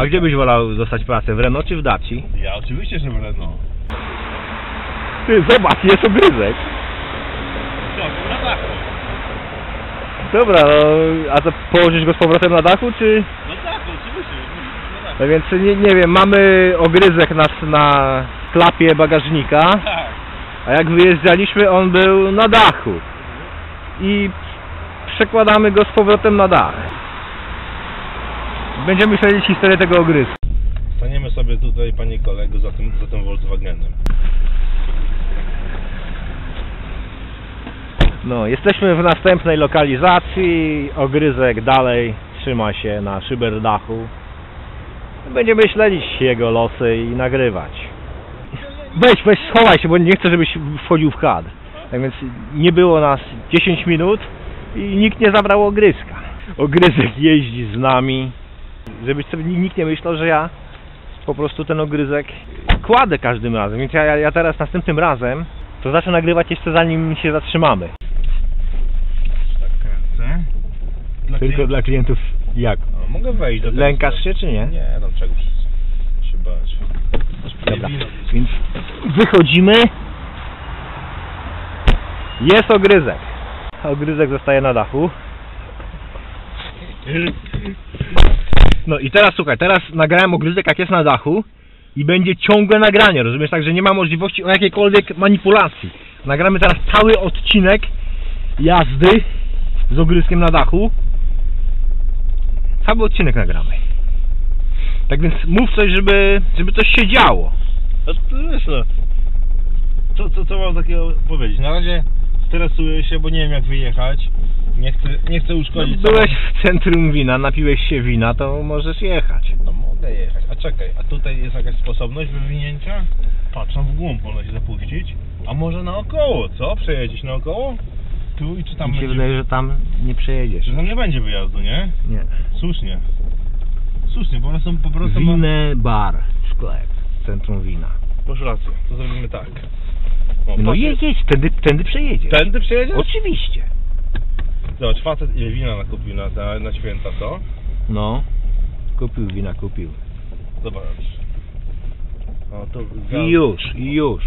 A gdzie byś wolał dostać pracę? W Renault czy w Daci? Ja oczywiście, że w Renault. Ty, zobacz, jest ogryzek. Co, na dachu. Dobra, no, a to położysz go z powrotem na dachu, czy... No tak, oczywiście, na dachu. No więc nie, nie wiem, mamy ogryzek nas na klapie bagażnika, Tak. a jak wyjeżdżaliśmy on był na dachu. I przekładamy go z powrotem na dach. Będziemy śledzić historię tego ogryzka. Staniemy sobie tutaj, panie kolego, za tym, za tym Volkswagenem. No, jesteśmy w następnej lokalizacji. Ogryzek dalej trzyma się na szyberdachu. Będziemy śledzić jego losy i nagrywać. Weź, weź, schowaj się, bo nie chcę, żebyś wchodził w kadr. Tak więc nie było nas 10 minut i nikt nie zabrał ogryzka. Ogryzek jeździ z nami, żeby sobie nikt nie myślał, że ja po prostu ten ogryzek kładę każdym razem. Więc ja, ja, teraz następnym razem to zacznę nagrywać jeszcze zanim się zatrzymamy. Dla Tylko klientów- dla klientów jak? A, mogę wejść do tego Lękasz się czy nie? Nie, no czegoś się bać. Dobra, więc wychodzimy. Jest ogryzek. Ogryzek zostaje na dachu. No i teraz słuchaj, teraz nagrałem ogryzek jak jest na dachu i będzie ciągłe nagranie, rozumiesz? Także nie ma możliwości o jakiejkolwiek manipulacji. Nagramy teraz cały odcinek jazdy z ogryzkiem na dachu. Cały odcinek nagramy. Tak więc mów coś, żeby, żeby coś się działo. No wiesz no. Co, co, co mam takiego powiedzieć? Na razie stresuję się, bo nie wiem jak wyjechać. Nie chcę, nie chcę No, uszkodzić byłeś w centrum wina, napiłeś się wina, to możesz jechać. No mogę jechać. A czekaj, a tutaj jest jakaś sposobność wywinięcia? Patrz, tam w głąb można się zapuścić. A może naokoło, co? Przejedziesz naokoło? Tu i czy tam Mi się będzie... wydaje, że tam nie przejedziesz. Że tam nie będzie wyjazdu, nie? Nie. Słusznie. Słusznie, po prostu po prostu ma... Winę bar, sklep, centrum wina. Masz rację, to zrobimy tak. O, No patrz, jedź, tędy, tędy przejedziesz. Tędy przejedziesz? Oczywiście. Zobacz, facet ile wina nakupił na, na, na święta, co? No. Kupił wina, kupił. Zobacz. O, to I już, i już.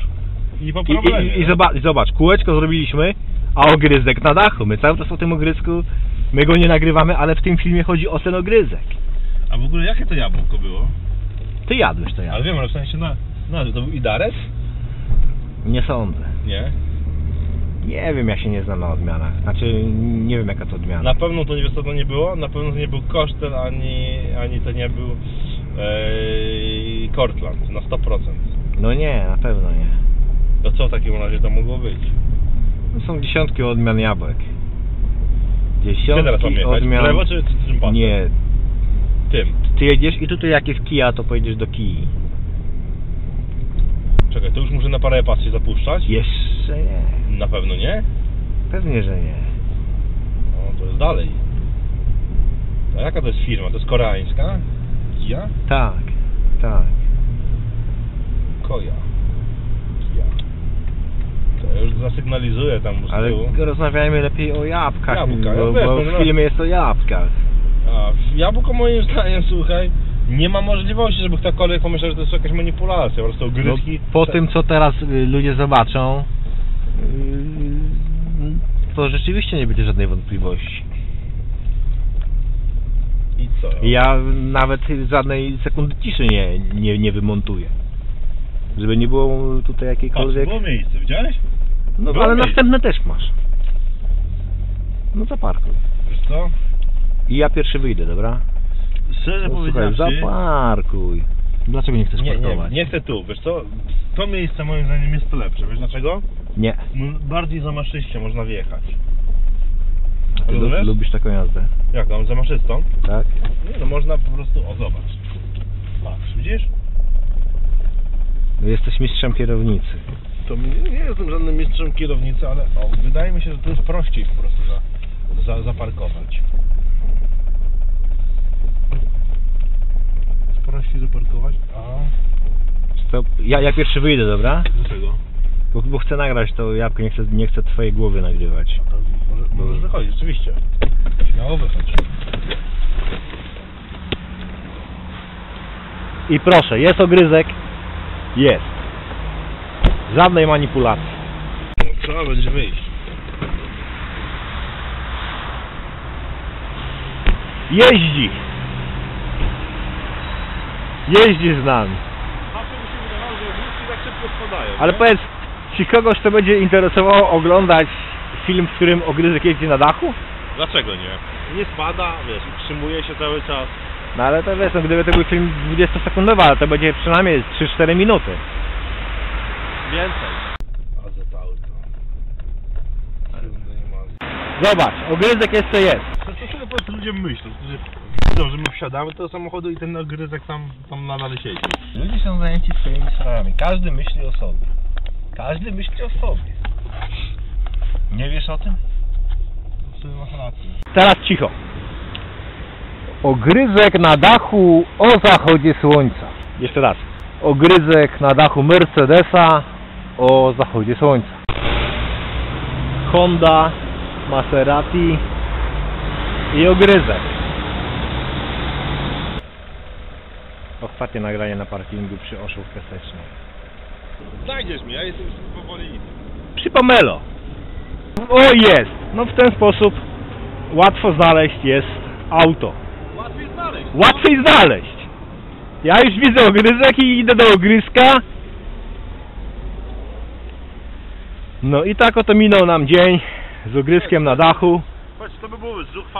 I po I, problemie. i, i nie? zobacz, zobacz, kółeczko zrobiliśmy, a ogryzek na dachu. My cały czas o tym ogrysku, my go nie nagrywamy, ale w tym filmie chodzi o ten ogryzek. A w ogóle jakie to jabłko było? Ty jadłeś to ja. Ale wiem, ale w sensie na... na to był Idares? Nie sądzę. Nie. Nie wiem, ja się nie znam na odmianach. Znaczy, nie wiem jaka to odmiana. Na pewno to nie wiesz co to nie było? Na pewno to nie był Kosztel, ani, ani to nie był ee, Cortland, na 100%. No nie, na pewno nie. To co w takim razie to mogło być? No Są dziesiątki odmian jabłek. Gdzie teraz mam Dziesiątki jechać? Odmian... lewo czy, czy tym pasem? Nie, Tym. ty jedziesz i tutaj jak jest kija, to pojedziesz do kiji. Czekaj, to już muszę na parę pas się zapuszczać? Jeszcze nie. Na pewno nie? Pewnie, że nie. No, to jest dalej. A jaka to jest firma? To jest koreańska? Kia? Tak, tak. Koja. Kia. To ja już zasygnalizuję tam z Ale tyłu. rozmawiajmy lepiej o jabłkach, Jabłka, ja bo, wiesz, bo no, w no. filmie jest o jabłkach. A jabłko moim zdaniem, słuchaj, nie ma możliwości, żeby ktokolwiek pomyślał, że to jest jakaś manipulacja, po prostu No, gryzki. po tym, co teraz y, ludzie zobaczą, to rzeczywiście nie będzie żadnej wątpliwości. I co? Ja nawet żadnej sekundy ciszy nie, nie, nie wymontuję. Żeby nie było tutaj Patrz, jakiejkolwiek... było miejsce, widziałeś? No było ale miejsce. następne też masz. No zaparkuj. Wiesz co? I ja pierwszy wyjdę, dobra? Szczerze No, słuchaj, powiedziawszy... zaparkuj. Dlaczego nie chcesz Nie, nie, parkować? nie chcę tu, wiesz co? To miejsce moim zdaniem jest to lepsze, wiesz dlaczego? Nie. No, bardziej zamaszyście można wjechać. Ty lu- Rozumiesz? lubisz taką jazdę, Jaką? Zamaszystą? tak? Nie no, można po prostu... O, zobacz. Patrz, widzisz? No, Jesteś mistrzem kierownicy. To nie, nie jestem żadnym mistrzem kierownicy, ale o, wydaje mi się, że to jest prościej po prostu za, za, zaparkować. Jest prościej zaparkować, a... To ja, ja pierwszy wyjdę, dobra? Dlaczego? Bo, bo chcę nagrać to jabłko, nie chcę, nie chcę twojej głowy nagrywać. To może, możesz wychodzić, oczywiście. Śmiało wychodź. I proszę, jest ogryzek? Jest. Żadnej manipulacji. No, Trzeba będzie wyjść. Jeździ. Jeździ z nami. Zawsze mi się wydawało, że ogniski tak szybko spadają. Ale nie? powiedz, czy kogoś to będzie interesowało oglądać film, w którym ogryzek jeździ na dachu? Dlaczego nie? Nie spada, wiesz, utrzymuje się cały czas. No ale to wiesz, no, gdyby to był film 20-sekundowy, ale to będzie przynajmniej 3-4 minuty. Więcej. AZ auto. Zobacz, ogryzek jeszcze jest. To co sobie po prostu ludzie myślą, że że my wsiadamy do samochodu i ten ogryzek tam, tam nadal siedzi. Ludzie są zajęci swoimi sprawami. Każdy myśli o sobie. Każdy myśli o sobie. Nie wiesz o tym? Teraz cicho. Ogryzek na dachu o zachodzie słońca. Jeszcze raz. Ogryzek na dachu Mercedesa o zachodzie słońca. Honda, Maserati i ogryzek. Ostatnie nagranie na parkingu przy Oszówkę Steczną. Znajdziesz mnie, ja jestem powoli. Przy Pomelo. O jest! No w ten sposób łatwo znaleźć jest auto. Łatwiej znaleźć. Łatwiej znaleźć. Ja już widzę ogryzek i idę do ogryzka. No i tak oto minął nam dzień z ogryzkiem na dachu. Chodź, to by było zuchwałe.